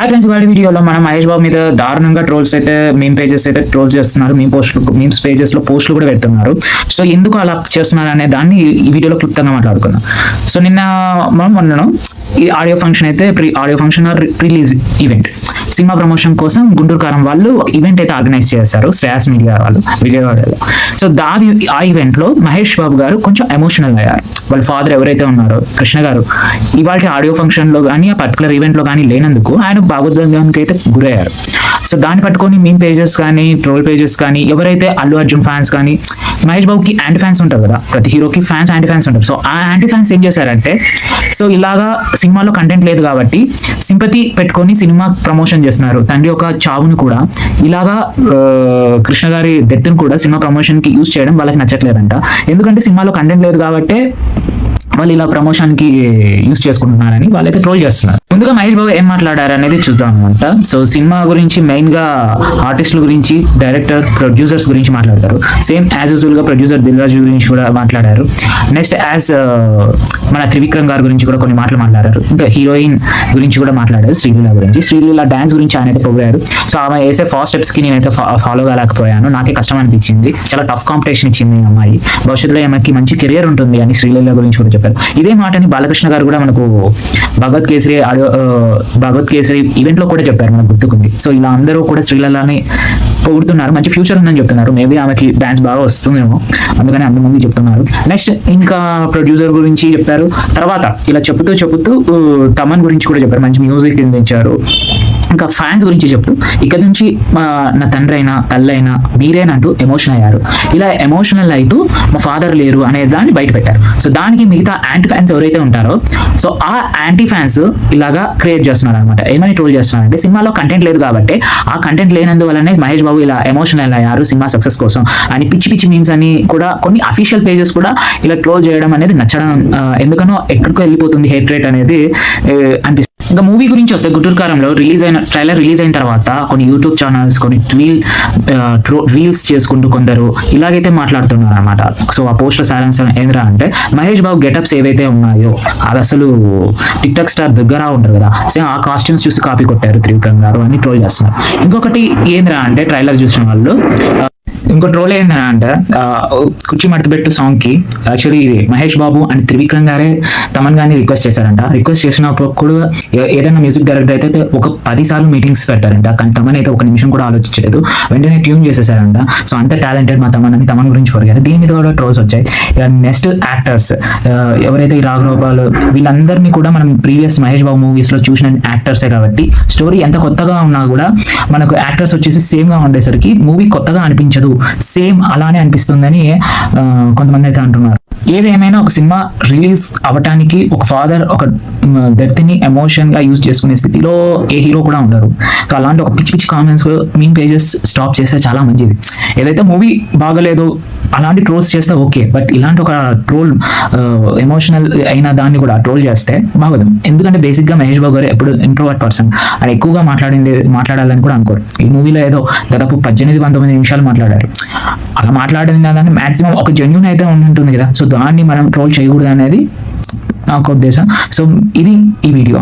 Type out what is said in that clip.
Hi friends వాడి వీడియోలో మనం మహేష్ బాబు మీద దారుణంగా ట్రోల్స్ అయితే మీమ్ పేజెస్ అయితే ట్రోల్ చేస్తున్నారు. మేము పోస్ట్ మీమ్స్ పేజెస్లో పోస్టులు కూడా పెడుతున్నారు. సో ఎందుకు అలా చేస్తున్నారు అనే దాన్ని ఈ వీడియోలో క్లుప్తంగా మాట్లాడుకుందాం. సో నిన్న మనం మొన్న ఈ ఆడియో ఫంక్షన్ అయితే pre audio function or release event cinema promotion కోసం గుంటూరు కారం వాళ్ళు ఈవెంట్ అయితే ఆర్గనైజ్ చేశారు. శ్రేయాస్ మీడియా వాళ్ళు విజయవాడలో సో దా ఆ ఈవెంట్లో మహేష్ బాబు గారు కొంచెం ఎమోషనల్ అయ్యారు. వాళ్ళ ఫాదర్ ఎవరైతే ఉన్నారో కృష్ణ గారు ఇవాళ ఆడియో ఫంక్షన్లో కానీ ఆ పర్టికులర్ ఈవెంట్లో కానీ లేనందుకు ఆయన భాగోద్వేగానికి అయితే గురయ్యారు. సో దాన్ని పట్టుకొని మీమ్ పేజెస్ కానీ ట్రోల్ పేజెస్ కానీ ఎవరైతే అల్లు అర్జున్ ఫ్యాన్స్ కానీ మహేష్ బాబుకి యాంటీ ఫ్యాన్స్ ఉంటారు కదా ప్రతి హీరోకి ఫ్యాన్స్ యాంటీ ఫ్యాన్స్ ఉంటారు. సో ఆ యాంటీ ఫ్యాన్స్ ఏం చేశారంటే సో ఇలాగా సినిమాలో కంటెంట్ లేదు కాబట్టి సింపతి పెట్టుకొని సినిమా ప్రమోషన్ చేస్తున్నారు. తండ్రి ఒక చావును కూడా ఇలాగా కృష్ణ గారి డెత్ని కూడా సినిమా ప్రమోషన్కి యూజ్ చేయడం వాళ్ళకి నచ్చట్లేదంట. ఎందుకంటే సినిమాలో కంటెంట్ లేదు కాబట్టి వాళ్ళు ఇలా ప్రమోషన్కి యూస్ చేసుకుంటున్నారని వాళ్ళైతే ట్రోల్ చేస్తున్నారు. ముందుగా మహేష్ బాబు ఏం మాట్లాడారు అనేది చూద్దాం అనమాట సో సినిమా గురించి మెయిన్గా ఆర్టిస్టుల గురించి డైరెక్టర్ ప్రొడ్యూసర్స్ గురించి మాట్లాడతారు. సేమ్ యాజ్ యూజువల్గా ప్రొడ్యూసర్ దిల్రాజు గురించి కూడా మాట్లాడారు. నెక్స్ట్ యాజ్ uh, మన త్రివిక్రమ్ గారి గురించి కూడా కొన్ని మాటలు మాట్లాడారు. ఇంకా హీరోయిన్ గురించి కూడా మాట్లాడారు శ్రీలీల గురించి. శ్రీలీల డాన్స్ గురించి ఆయన అయితే పోయారు సో ఆమె వేసే ఫాస్ట్ స్టెప్స్కి నేనైతే ఫాలో కాలేకపోయాను. నాకే కష్టం అనిపించింది. చాలా టఫ్ కాంపిటీషన్ ఇచ్చింది అమ్మాయి. భవిష్యత్తులో ఆమెకి మంచి కెరియర్ ఉంటుంది అని శ్రీలీల గురించి కూడా చెప్పారు. ఇదే మాటని బాలకృష్ణ గారు కూడా మనకు భగవత్ కేసరి ఆడియో భగవత్ కేసరి ఈవెంట్లో కూడా చెప్పారు నాకు గుర్తుకుంది. సో ఇలా అందరూ కూడా శ్రీలీలని పొగుడుతున్నారు మంచి ఫ్యూచర్ ఉందని చెప్తున్నారు. మేబీ ఆమెకి డాన్స్ బాగా వస్తుందేమో. అందుకని అంతమంది చెప్తున్నారు. నెక్స్ట్ ఇంకా ప్రొడ్యూసర్ గురించి చెప్పారు. తర్వాత ఇలా చెప్తూ చెబుతూ తమన్ గురించి కూడా చెప్పారు. మంచి మ్యూజిక్ అందించారు. ఇంకా ఫ్యాన్స్ గురించి చెప్తూ ఇక్కడ నుంచి నా తండ్రి అయినా తల్లి అయినా మీరేనంటూ ఎమోషన్ అయ్యారు. ఇలా ఎమోషనల్ అవుతూ మా ఫాదర్ లేరు అనే దాన్ని బయట పెట్టారు. సో దానికి మిగతా యాంటీ ఫ్యాన్స్ ఎవరైతే ఉంటారో సో ఆ యాంటీ ఫ్యాన్స్ ఇలాగా క్రియేట్ చేస్తున్నారు అనమాట ఏమని ట్రోల్ చేస్తున్నారు అంటే సినిమాలో కంటెంట్ లేదు కాబట్టి ఆ కంటెంట్ లేనందువల్లనే మహేష్ బాబు ఇలా ఎమోషనల్ అయ్యారు సినిమా సక్సెస్ కోసం. అని పిచ్చి పిచ్చి మీమ్స్ అని కూడా కొన్ని అఫీషియల్ పేజెస్ కూడా ఇలా ట్రోల్ చేయడం అనేది నచ్చడం ఎందుకనో ఎక్కడికో వెళ్ళిపోతుంది హేట్ రేట్ అనేది అనిపిస్తుంది. ఇంకా మూవీ గురించి వస్తే గుంటూరు కారంలో రిలీజ్ అయిన ట్రైలర్ రిలీజ్ అయిన తర్వాత కొన్ని యూట్యూబ్ ఛానల్స్ కొన్ని రీల్ రీల్స్ చేసుకుంటూ కొందరు ఇలాగైతే మాట్లాడుతున్నారు అనమాట సో ఆ పోస్టర్ సైలెన్స్ ఏంద్రా అంటే మహేష్ బాబు గెటప్స్ ఏవైతే ఉన్నాయో అది అసలు టిక్టాక్ స్టార్ దగ్గర ఉంటారు కదా సేమ్ ఆ కాస్ట్యూమ్స్ చూసి కాపీ కొట్టారు త్రివిక్రమ్ గారు అని ట్రోల్ చేస్తున్నారు. ఇంకొకటి ఏంద్రా అంటే ట్రైలర్ చూసిన వాళ్ళు ఇంకోటి రోల్ ఏంటంటే ఆ, కుర్చీ మడతబెట్టు సాంగ్కి యాక్చువల్లీ ఇది మహేష్ బాబు అండ్ త్రివిక్రమ్ గారే తమన్ గారిని రిక్వెస్ట్ చేశారంట. రిక్వెస్ట్ చేసినప్పుడు కూడా ఏదైనా మ్యూజిక్ డైరెక్టర్ అయితే ఒక పది సార్లు మీటింగ్స్ పెడతారంట. కానీ తమన్ అయితే ఒక నిమిషం కూడా ఆలోచించలేదు. వెంటనే ట్యూన్ చేసేసారంట. సో అంత టాలెంటెడ్ మా తమన్ అని తమన్ గురించి కొరిగారు దీని మీద కూడా ట్రోల్స్ వచ్చాయి. నెక్స్ట్ యాక్టర్స్ ఎవరైతే ఈ రాఘరోపాలు వీళ్ళందరినీ కూడా మనం ప్రీవియస్ మహేష్ బాబు మూవీస్లో చూసిన యాక్టర్సే కాబట్టి స్టోరీ ఎంత కొత్తగా ఉన్నా కూడా మనకు యాక్టర్స్ వచ్చేసి సేమ్గా ఉండేసరికి మూవీ కొత్తగా అనిపించదు. సేమ్ అలానే అనిపిస్తుందని ఆ, కొంతమంది అయితే అంటున్నారు. ఏదేమైనా ఒక సినిమా రిలీజ్ అవ్వటానికి ఒక ఫాదర్ ఒక డెత్ని ఎమోషన్గా యూజ్ చేసుకునే స్థితిలో ఏ హీరో కూడా ఉండరు. సో అలాంటి ఒక పిచ్చి పిచ్చి కామెంట్స్ మీన్ పేజెస్ స్టాప్ చేస్తే చాలా మంచిది. ఏదైతే మూవీ బాగలేదు అలాంటి ట్రోల్స్ చేస్తే ఓకే బట్ ఇలాంటి ఒక ట్రోల్ ఎమోషనల్ అయిన దాన్ని కూడా ట్రోల్ చేస్తే బాగోదు. ఎందుకంటే బేసిక్గా మహేష్ బాబు గారు ఎప్పుడు ఇంట్రోవర్ట్ పర్సన్ అది ఎక్కువగా మాట్లాడింది మాట్లాడాలని కూడా అనుకోరు. ఈ మూవీలో ఏదో దాదాపు పద్దెనిమిది పంతొమ్మిది నిమిషాలు మాట్లాడారు. అలా మాట్లాడిన దాన్ని మాక్సిమం ఒక జెన్యున్ అయితే ఉంటుంది కదా. సో దాన్ని మనం ట్రోల్ చేయకూడదు అనేది నాకు ఉద్దేశం. సో ఇది ఈ వీడియో